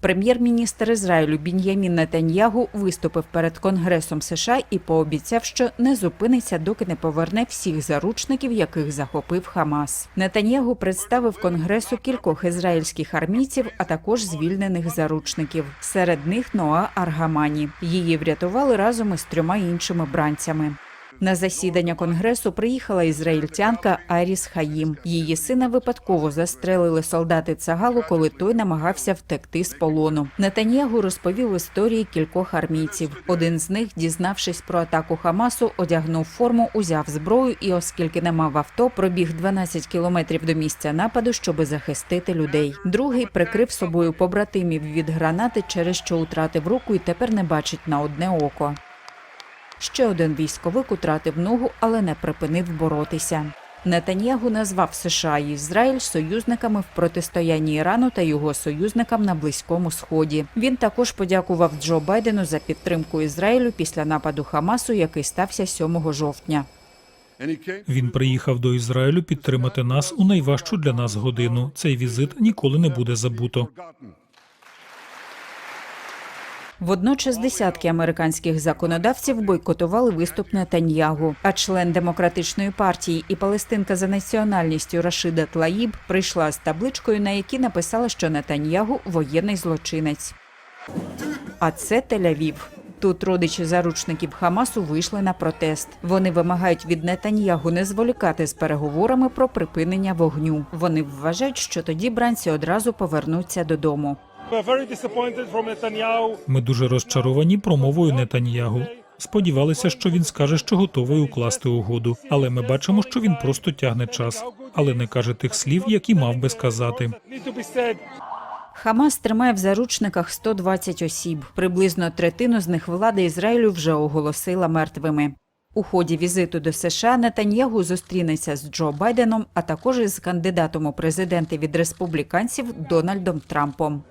Прем'єр-міністр Ізраїлю Бін'ямін Нетаньягу виступив перед Конгресом США і пообіцяв, що не зупиниться, доки не поверне всіх заручників, яких захопив Хамас. Нетаньягу представив Конгресу кількох ізраїльських армійців, а також звільнених заручників. Серед них Ноа Аргамані. Її врятували разом із трьома іншими бранцями. На засідання конгресу приїхала ізраїльтянка Аріс Хаїм. Її сина випадково застрелили солдати Цагалу, коли той намагався втекти з полону. Нетаньягу розповів історії кількох армійців. Один з них, дізнавшись про атаку Хамасу, одягнув форму, узяв зброю і, оскільки не мав авто, пробіг 12 кілометрів до місця нападу, щоби захистити людей. Другий прикрив собою побратимів від гранати, через що утратив руку і тепер не бачить на одне око. Ще один військовик утратив ногу, але не припинив боротися. Нетаньягу назвав США і Ізраїль союзниками в протистоянні Ірану та його союзникам на Близькому Сході. Він також подякував Джо Байдену за підтримку Ізраїлю після нападу Хамасу, який стався 7 жовтня. Він приїхав до Ізраїлю підтримати нас у найважчу для нас годину. Цей візит ніколи не буде забуто. Водночас десятки американських законодавців бойкотували виступ Нетаньягу. А член демократичної партії і палестинка за національністю Рашида Тлаїб прийшла з табличкою, на якій написала, що Нетаньягу воєнний злочинець. А це Тель-Авів. Тут родичі заручників Хамасу вийшли на протест. Вони вимагають від Нетаньягу не зволікати з переговорами про припинення вогню. Вони вважають, що тоді бранці одразу повернуться додому. We're very disappointed from Netanyahu. Ми дуже розчаровані промовою Нетаньягу. Сподівалися, що він скаже, що готовий укласти угоду, але ми бачимо, що він просто тягне час, але не каже тих слів, які мав би сказати. Хамас тримає в заручниках 120 осіб. Приблизно третину з них влада Ізраїлю вже оголосила мертвими. У ході візиту до США Нетаньягу зустрінеться з Джо Байденом, а також із кандидатом у президенти від республіканців Дональдом Трампом.